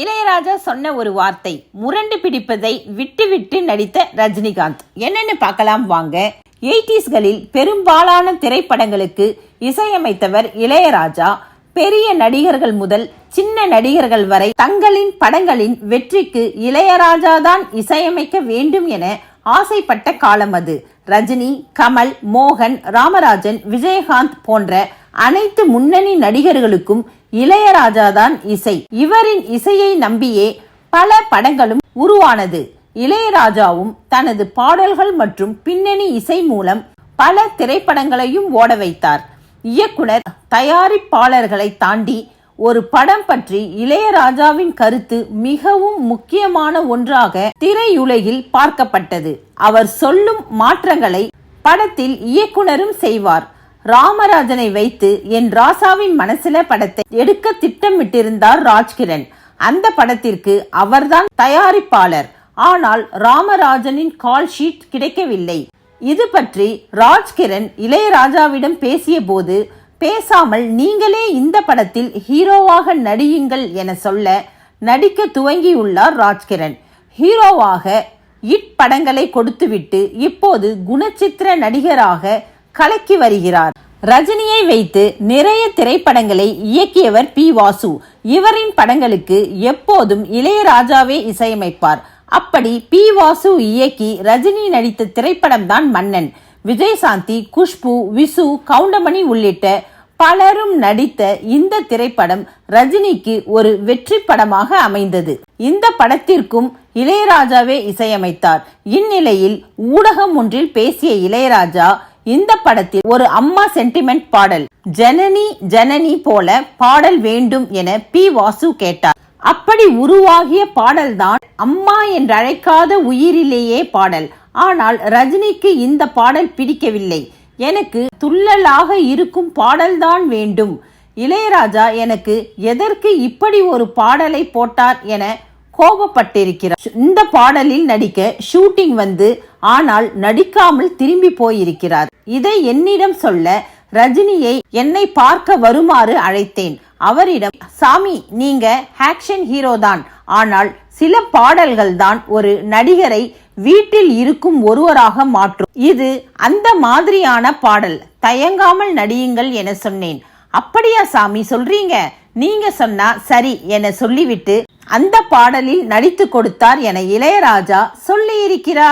இளையராஜா சொன்ன ஒரு வார்த்தை முரண்டு பிடிப்பதை விட்டு விட்டு நடித்த ரஜினிகாந்த். என்னன்னு பார்க்கலாம் வாங்க. எயிட்டிஸ்களில் பெரும்பாலான திரைப்படங்களுக்கு இசையமைத்தவர் இளையராஜா. பெரிய நடிகர்கள் முதல் சின்ன நடிகர்கள் வரை தங்களின் படங்களின் வெற்றிக்கு இளையராஜா தான் இசையமைக்க வேண்டும் என ஆசைப்பட்ட காலம் அது. ரஜினி கமல் மோகன் ராமராஜன் விஜயகாந்த் போன்ற அனைத்து முன்னணி நடிகர்களுக்கும் இளையராஜா தான் இசை. இவரின் இசையை நம்பியே பல படங்களும் உருவானது. இளையராஜாவும் தனது பாடல்கள் மற்றும் பின்னணி இசை மூலம் பல திரைப்படங்களையும் ஓட வைத்தார். இயக்குனர் தயாரிப்பாளர்களை தாண்டி ஒரு படம் பற்றி இளையராஜாவின் கருத்து மிகவும் முக்கியமான ஒன்றாக திரையுலகில் பார்க்கப்பட்டது. அவர் சொல்லும் மாற்றங்களை படத்தில் இயக்குனரும் செய்வார். ராமராஜனை வைத்து என் ராசாவின் மனசுல படத்தை எடுக்க திட்டமிட்டிருந்தார் ராஜ்கிரண். அந்த படத்திற்கு அவர்தான் தயாரிப்பாளர். ஆனால் ராமராஜனின் கால் ஷீட் கிடைக்கவில்லை. இது பற்றி ராஜ்கிரண் இளையராஜாவிடம் பேசிய போது பேசாமல் நீங்களே இந்த படத்தில் ஹீரோவாக நடியுங்கள் என சொல்ல நடிக்க துவங்கியுள்ளார் ராஜ்கிரண். ஹீரோவாக இட் படங்களை கொடுத்துவிட்டு இப்போது குணச்சித்திர நடிகராக கலக்கி வருகிறார். ரஜினியை வைத்து நிறைய திரைப்படங்களை இயக்கியவர் பி. வாசு. இவரின் படங்களுக்கு எப்போதும் இளையராஜாவே இசையமைப்பார். அப்படி பி. வாசு இயக்கி ரஜினி நடித்த திரைப்படம் தான் மன்னன். விஜயசாந்தி குஷ்பு விசு கவுண்டமணி உள்ளிட்ட பலரும் நடித்த இந்த திரைப்படம் ரஜினிக்கு ஒரு வெற்றி படமாக அமைந்தது. இந்த படத்திற்கும் இளையராஜாவே இசையமைத்தார். இந்நிலையில் ஊடகம் ஒன்றில் பேசிய இளையராஜா இந்த படத்தில் ஒரு அம்மா சென்டிமெண்ட் பாடல். ஜனனி ஜனனி போல பாடல் வேண்டும் என பி. வாசு கேட்டார். அப்படி உருவாகிய பாடல்தான் அம்மா என்றழைக்காத உயிரிலேயே பாடல். ஆனால் ரஜினிக்கு இந்த பாடல் பிடிக்கவில்லை. எனக்கு துள்ளலாக இருக்கும் பாடல்தான் வேண்டும். இளையராஜா எனக்கு எதற்கு இப்படி ஒரு பாடலை போட்டார் என கோபப்பட்டிருக்கிறார். இந்த பாடலில் நடிக்க ஷூட்டிங் வந்து ஆனால் நடிக்காமல் திரும்பி போயிருக்கிறார். இதை என்னிடம் சொல்ல ரஜினியை என்னை பார்க்க வருமாறு அழைத்தேன். அவரிடம் சாமி நீங்க ஆக்ஷன் ஹீரோ தான். ஆனால் சில பாடல்கள் தான் ஒரு நடிகரை வீட்டில் இருக்கும் ஒருவராக மாற்றும். இது அந்த மாதிரியான பாடல். தயங்காமல் நடியுங்கள் என சொன்னேன். அப்படியா சாமி சொல்றீங்க. நீங்க சொன்னா சரி என சொல்லிவிட்டு அந்த பாடலில் நடித்து கொடுத்தார் என இளையராஜா சொல்லியிருக்கிறார்.